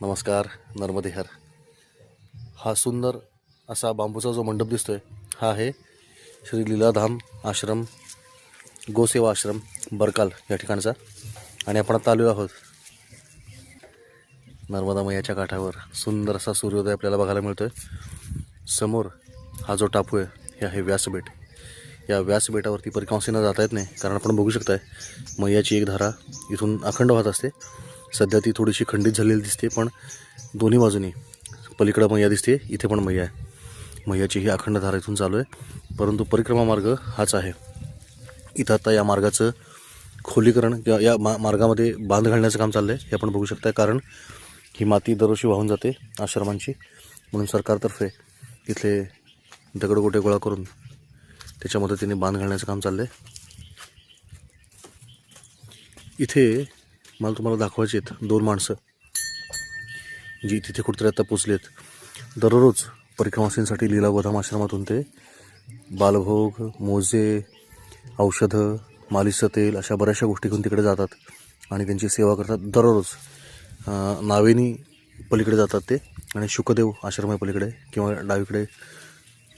नमस्कार नर्मदे हर हा सुंदर असा बांबूचा जो मंडप दिसतोय हा आहे श्री लीलाधाम आश्रम गोसेवा आश्रम बरकाल या ठिकाणचा. आणि आपण आता आलो आहोत नर्मदा मैयाच्या काठावर. सुंदर असा सूर्योदय आपल्याला बघायला मिळतोय. समोर हा जो टापू आहे हे आहे व्यासबेट या व्यासबेटावरती परिकांशीनं जाता येत नाही कारण आपण बघू शकताय मैयाची एक धारा इथून अखंड वाहत असते. सध्या ती थोडीशी खंडित झालेली दिसते पण दोन्ही बाजूनी पलीकडं मैया दिसते इथे पण मैया आहे. मैयाची ही अखंड धारा इथून चालू आहे. परंतु परिक्रमा मार्ग हाच आहे. इथं आता या मार्गाचं खोलीकरण किंवा या मा मार्गामध्ये बांध घालण्याचं काम चाललं आहे हे आपण बघू शकताय. कारण ही माती दरवर्षी वाहून जाते आश्रमांची. म्हणून सरकारतर्फे इथले दगडगोटे गोळा करून त्याच्या मदतीने बांध घालण्याचं काम चाललं आहे इथे मला तुम्हाला दाखवायचे आहेत दोन माणसं जी तिथे कुठेतरी आता पोचलेत. दररोज परिक्रमासींसाठी लीलावधाम आश्रमातून ते बालभोग मोजे औषधं मालिशचं तेल अशा बऱ्याचशा गोष्टी घेऊन तिकडे जातात आणि त्यांची सेवा करतात. दररोज नावेनी पलीकडे जातात ते आणि शुकदेव आश्रम आहे पलीकडे किंवा डावीकडे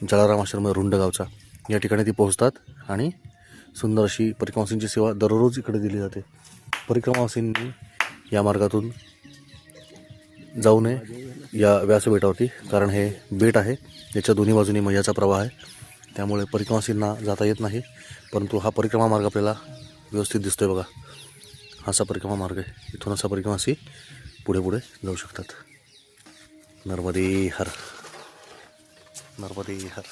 जलाराम आश्रम आहे रुंडगावचा. या ठिकाणी ती पोहोचतात आणि सुंदर अशी परिक्रमासींची सेवा दररोज इकडे दिली जाते. परिक्रमासींनी या मार्गातून जाऊ नये या व्यासबेटावरती कारण हे बेट आहे. याच्या दोन्ही बाजूनी मैयाचा प्रवाह आहे. त्यामुळे परिक्रमासींना जाता येत नाही परंतु हा परिक्रमा मार्ग आपल्याला व्यवस्थित दिसतोय बघा. हा असा परिक्रमा मार्ग आहे. इथून असा परिक्रमासी पुढे पुढे जाऊ शकतात. नर्मदे हर. नर्मदे हर.